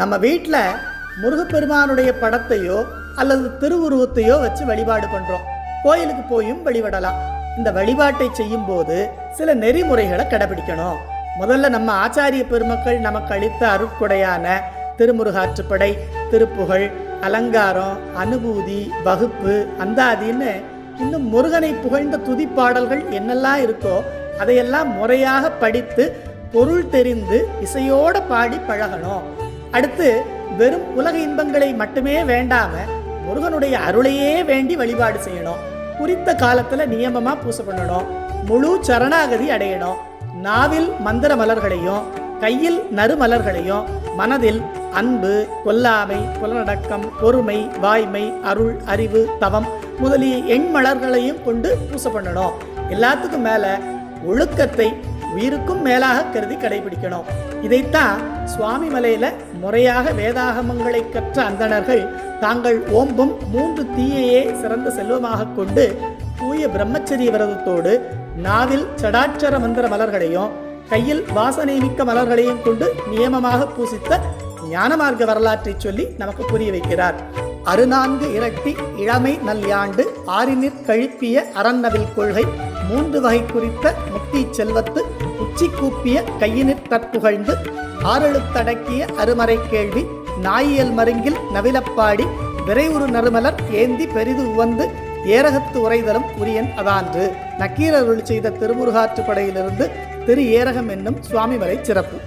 நம்ம வீட்டில் முருகப்பெருமானுடைய படத்தையோ அல்லது திருவுருவத்தையோ வச்சு வழிபாடு பண்ணுறோம் கோயிலுக்கு போயும் வழிபடலாம். இந்த வழிபாட்டை செய்யும்போது சில நெறிமுறைகளை கடைபிடிக்கணும். முதல்ல நம்ம ஆச்சாரிய பெருமக்கள் நமக்கு அளித்த அருட்கொடையான திருமுருகாற்றுப்படை திருப்புகழ் அலங்காரம் அனுபூதி வகுப்பு அந்தாதின்னு இன்னும் முருகனை புகழ்ந்த துதிப்பாடல்கள் என்னெல்லாம் இருக்கோ அதையெல்லாம் முறையாக படித்து பொருள் தெரிந்து இசையோட பாடி பழகணும். அடுத்து வெறும் உலக இன்பங்களை மட்டுமே வேண்டாம முருகனுடைய அருளையே வேண்டி வழிபாடு செய்யணும். குறித்த காலத்துல நியமமா பூசை பண்ணணும். முழு சரணாகதி அடையணும். நாவில் மந்திர மலர்களையும் கையில் நறுமலர்களையும் மனதில் அன்பு கொல்லாமை புலனடக்கம் பொறுமை வாய்மை அருள் அறிவு தவம் முதலிய எண்மலர்களையும் கொண்டு பூசை பண்ணணும். எல்லாத்துக்கும் மேல ஒழுக்கத்தை உயிருக்கும் மேலாக கருதி கடைபிடிக்கணும். இதைத்தான் சுவாமி மலையில முறையாக வேதாகமங்களை கற்ற அந்தணர்கள் தாங்கள் ஓம்பும் மூன்று தீயையே சிறந்த செல்வமாக கொண்டு தூய பிரம்மச்சரிய விரதத்தோடு நாவில் சடாட்சர மந்திர மலர்களையும் கையில் வாசனை மிக்க மலர்களையும் கொண்டு நியமமாக பூசித்த ஞானமார்க்க வரலாற்றை சொல்லி நமக்கு புரிய வைக்கிறார். அறுநான்கு இரட்டி இளமை நல்யாண்டு ஆறினிற் கழிப்பிய அறநவில் கொள்கை மூன்று வகை குறித்த முத்தி செல்வத்து உச்சி கூப்பிய கையினிற் கற்புகழ்ந்து ஆறெழுத்தடக்கிய அருமறை கேள்வி நாயியல் மருங்கில் நவிலப்பாடி விரைவுறு நறுமலர் ஏந்தி பெரிது உவந்து ஏரகத்து உரைதலும் உரியன் அதான்று. நக்கீரருள் செய்த திருமுருகாற்றுப்படையிலிருந்து திரு ஏரகம் என்னும் சுவாமிமலை சிறப்பு.